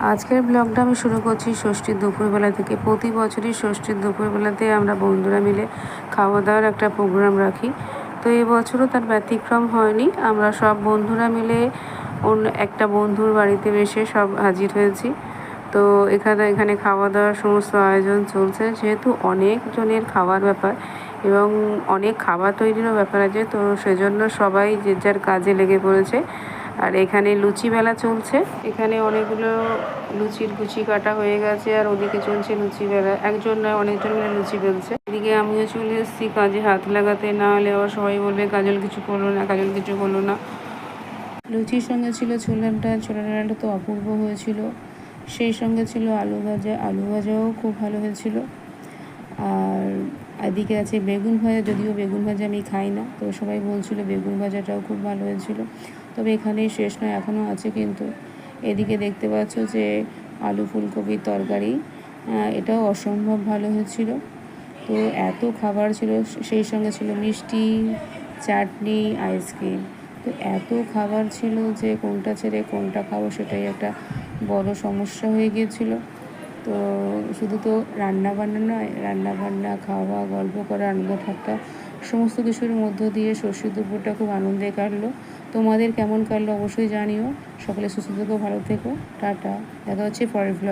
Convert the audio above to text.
আজকের ব্লগটা আমি শুরু করছি ষষ্ঠীর দুপুরবেলা থেকে। প্রতি বছরই ষষ্ঠীর দুপুরবেলাতে আমরা বন্ধুরা মিলে খাওয়া দাওয়ার একটা প্রোগ্রাম রাখি। তো এবছরও তার ব্যতিক্রম হয়নি। আমরা সব বন্ধুরা মিলে অন্য একটা বন্ধুর বাড়িতে এসে সব হাজির হয়েছি। তো এখানে এখানে খাওয়া দাওয়ার সমস্ত আয়োজন চলছে। যেহেতু অনেকজনের খাওয়ার ব্যাপার এবং অনেক খাবার তৈরিরও ব্যাপার আছে, তো সেজন্য সবাই যে যার কাজে লেগে পড়েছে। আর এখানে লুচি মেলা চলছে। এখানে অনেকগুলো লুচির কুচি কাটা হয়ে গেছে আর ওদিকে চলছে লুচি মেলা। একজন নয় অনেকজন মিলে লুচি বেলছে। এদিকে আমিও চলে এসেছি কাজে হাত লাগাতে। না হলে আবার সবাই বলবে, কাজল কিছু করল না, কাজল কিছু করল না। লুচির সঙ্গে ছিল ছোলার ডাল। ছোলার ডালটা তো অপূর্ব হয়েছিল। সেই সঙ্গে ছিল আলু ভাজা। আলু ভাজাও খুব ভালো হয়েছিল। আর এদিকে আছে বেগুন ভাজা, যদিও বেগুন ভাজা আমি খাই না। তো সবাই বলছিল বেগুন ভাজাটাও খুব ভালো হয়েছিল। তবে এখানেই শেষ নয় এখনও আছে কিন্তু। এদিকে দেখতে পাচ্ছ যে আলু ফুলকপির তরকারি এটাও অসম্ভব ভালো হয়েছিল। তো এত খাবার ছিল, সেই সঙ্গে ছিল মিষ্টি, চাটনি, আইসক্রিম। তো এত খাবার ছিল যে কোনটা ছেড়ে কোনটা খাব সেটাই একটা বড় সমস্যা হয়ে গিয়েছিল। তো শুধু তো রান্না বান্না নয়, রান্না বান্না, খাওয়া, গল্প করা আনন্দ ঠাট্টা সমস্ত কিছুর মধ্য দিয়ে ষষ্ঠী দুপুরটা খুব আনন্দে কাটলো। তোমাদের কেমন কাটলো অবশ্যই জানিও। সকলে সুস্থ থেকো, ভালো থেকো। টাটা। দেখা হচ্ছে পরের ব্লগ